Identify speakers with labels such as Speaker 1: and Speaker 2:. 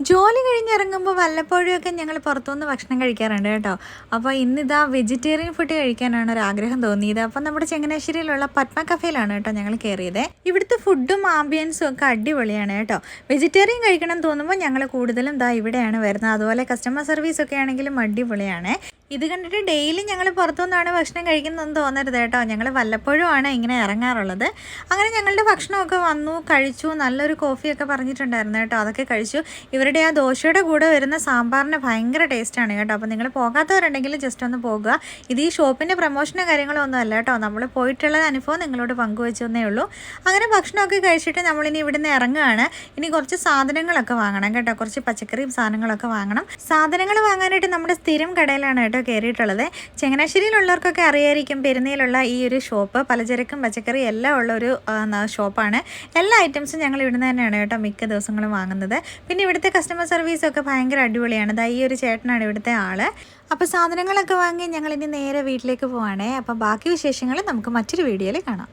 Speaker 1: ജോലി കഴിഞ്ഞിറങ്ങുമ്പോൾ വല്ലപ്പോഴുമൊക്കെ ഞങ്ങൾ പുറത്തുനിന്ന് ഭക്ഷണം കഴിക്കാറുണ്ട് കേട്ടോ. അപ്പോൾ ഇന്നിതാ വെജിറ്റേറിയൻ ഫുഡ് കഴിക്കാനാണ് ഒരു ആഗ്രഹം തോന്നിയത്. അപ്പോൾ നമ്മുടെ ചങ്ങനാശ്ശേരിയിലുള്ള പത്മ കഫേയിലാണ് കേട്ടോ ഞങ്ങൾ കയറിയത്. ഇവിടുത്തെ ഫുഡും ആംബിയൻസും ഒക്കെ അടിപൊളിയാണ് കേട്ടോ. വെജിറ്റേറിയൻ കഴിക്കണം തോന്നുമ്പോൾ ഞങ്ങൾ കൂടുതലും ദാ ഇവിടെയാണ് വരുന്നത്. അതുപോലെ കസ്റ്റമർ സർവീസ് ഒക്കെ ആണെങ്കിലും അടിപൊളിയാണ്. ഇത് കണ്ടിട്ട് ഡെയിലി ഞങ്ങൾ പുറത്തുനിന്നാണ് ഭക്ഷണം കഴിക്കുന്നതെന്ന് തോന്നരുത് കേട്ടോ. ഞങ്ങൾ വല്ലപ്പോഴും ആണ് ഇങ്ങനെ ഇറങ്ങാറുള്ളത്. അങ്ങനെ ഞങ്ങളുടെ ഭക്ഷണമൊക്കെ വന്നു കഴിച്ചു നല്ലൊരു കോഫിയൊക്കെ പറഞ്ഞിട്ടുണ്ടായിരുന്നു കേട്ടോ. അതൊക്കെ കഴിച്ചു. ഇവരുടെ ആ ദോശയുടെ കൂടെ വരുന്ന സാമ്പാറിന് ഭയങ്കര ടേസ്റ്റാണ് കേട്ടോ. അപ്പോൾ നിങ്ങൾ പോകാത്തവരുണ്ടെങ്കിൽ ജസ്റ്റ് ഒന്ന് പോകുക. ഇത് ഈ ഷോപ്പിന്റെ പ്രൊമോഷനോ കാര്യങ്ങളോ അല്ല കേട്ടോ. നമ്മൾ പോയിട്ടുള്ള അനുഭവം നിങ്ങളോട് പങ്കുവെച്ചെന്നേ ഉള്ളൂ. അങ്ങനെ ഭക്ഷണമൊക്കെ കഴിച്ചിട്ട് നമ്മളിനി ഇവിടുന്ന് ഇറങ്ങുകയാണ്. ഇനി കുറച്ച് സാധനങ്ങളൊക്കെ വാങ്ങണം കേട്ടോ. കുറച്ച് പച്ചക്കറിയും സാധനങ്ങളൊക്കെ വാങ്ങണം. സാധനങ്ങൾ വാങ്ങാനായിട്ട് നമ്മുടെ സ്ഥിരം കടയിലാണ് കയറിയിട്ടുള്ളത് ചങ്ങനാശ്ശേരിയിലുള്ളവർക്കൊക്കെ അറിയായിരിക്കും പെരുന്നയിലുള്ള ഈ ഒരു ഷോപ്പ്. പലചരക്കും പച്ചക്കറി എല്ലാം ഉള്ള ഒരു ആ, ന- ഷോപ്പാണ്. എല്ലാ ഐറ്റംസും ഞങ്ങൾ ഇവിടുന്ന് തന്നെയാണ് കേട്ടോ മിക്ക ദിവസങ്ങളും വാങ്ങുന്നത്. പിന്നെ ഇവിടുത്തെ കസ്റ്റമർ സർവീസൊക്കെ ഭയങ്കര അടിപൊളിയാണ്. ദാ ഈ ഒരു ചേട്ടനാണ് ഇവിടുത്തെ ആൾ. അപ്പോൾ സാധനങ്ങളൊക്കെ വാങ്ങി ഞങ്ങൾ ഇനി നേരെ വീട്ടിലേക്ക് പോവാണേ. അപ്പോൾ ബാക്കി വിശേഷങ്ങൾ നമുക്ക് മറ്റൊരു വീഡിയോയിൽ കാണാം.